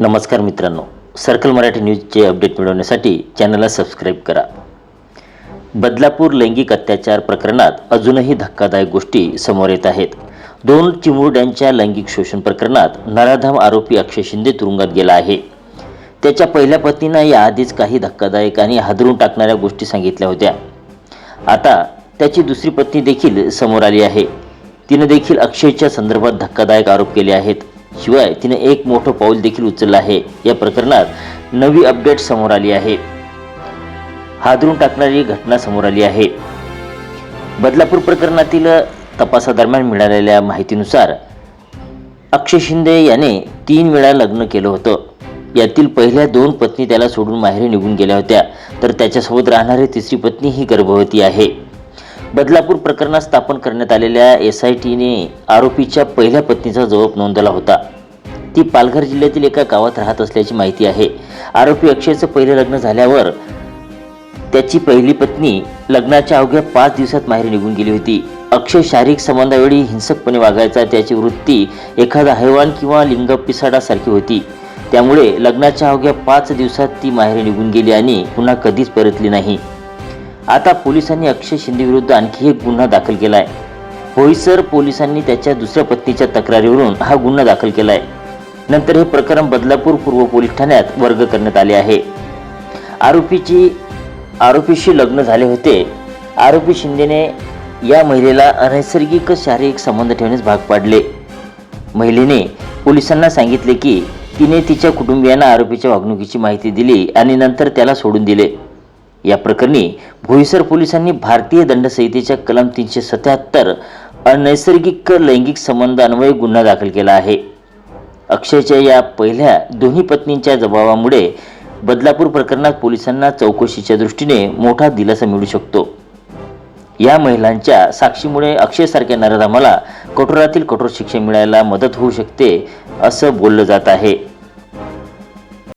नमस्कार मित्रांनो circle Marathi न्यूजचे update मिळवण्यासाठी चॅनलला सबस्क्राईब करा. बदलापूर लैंगिक अत्याचार प्रकरणात अजूनही धक्कादायक गोष्टी समोर येत आहेत. दोन चिमुरड्यांच्या लैंगिक शोषण प्रकरणात नराधाम आरोपी अक्षय शिंदे तुरुंगात गेला आहे. त्याच्या पहिल्या पत्नीनं याआधीच काही धक्कादायक आणि हादरून टाकणाऱ्या गोष्टी सांगितल्या होत्या. आता त्याची दुसरी पत्नी देखील समोर आली आहे. तिनं देखील अक्षयच्या संदर्भात धक्कादायक आरोप केले आहेत. शिवाय तिने एक मोठं पाऊल देखील उचललं आहे. या प्रकरणात नवी अपडेट समोर आली आहे. हादरून टाकणारी घटना समोर आली आहे. बदलापूर प्रकरणातील तपासादरम्यान मिळालेल्या माहितीनुसार अक्षय शिंदे याने तीन वेळा लग्न केलं होतं. यातील पहिल्या दोन पत्नी त्याला सोडून माहेरी निघून गेल्या होत्या. तर त्याच्यासोबत राहणारी तिसरी पत्नी ही गर्भवती आहे. बदलापूर प्रकरणात स्थापन करण्यात आलेल्या एस आय टीने आरोपीच्या पहिल्या पत्नीचा जबाब नोंदवला होता. ती पालघर जिल्ह्यातील एका गावात राहत असल्याची माहिती आहे. आरोपी अक्षयचं पहिले लग्न झाल्यावर त्याची पहिली पत्नी लग्नाच्या अवघ्या पाच दिवसात माहेरी निघून गेली होती. अक्षय शारीरिक संबंधावेळी हिंसकपणे वागायचा त्याची वृत्ती एखादा हैवान किंवा लिंग पिसाडासारखी होती. त्यामुळे लग्नाच्या अवघ्या पाच दिवसात ती माहेरी निघून गेली आणि पुन्हा कधीच परतली नाही. आता पोलिसांनी अक्षय शिंदे विरुद्ध आणखी एक गुन्हा दाखल केलाय. होईसर पोलिसांनी त्याच्या दुसऱ्या पत्नीच्या तक्रारीवरून हा गुन्हा दाखल केलाय. नंतर हे प्रकरण बदलापूर पूर्व पोलीस ठाण्यात वर्ग करण्यात आले आहे. आरोपीची आरोपीशी लग्न झाले होते. आरोपी शिंदेने या महिलेला अनैसर्गिक शारीरिक संबंध ठेवण्यास भाग पाडले. महिलेने पोलिसांना सांगितले की तिने तिच्या कुटुंबियांना आरोपीच्या वागणुकीची माहिती दिली आणि नंतर त्याला सोडून दिले. या प्रकरणी भोईसर पोलिसांनी भारतीय दंडसंहितेच्या कलम तीनशे सत्याहत्तर अनैसर्गिक लैंगिक संबंध अन्वये गुन्हा दाखल केला आहे. अक्षयच्या या पहिल्या दोन्ही पत्नींच्या जबाबामुळे बदलापूर प्रकरणात पोलिसांना चौकशीच्या दृष्टीने मोठा दिलासा मिळू शकतो. या महिलांच्या साक्षीमुळे अक्षयसारख्या नराधामाला कठोरातील कठोर शिक्षा मिळायला मदत होऊ शकते असं बोललं जात आहे.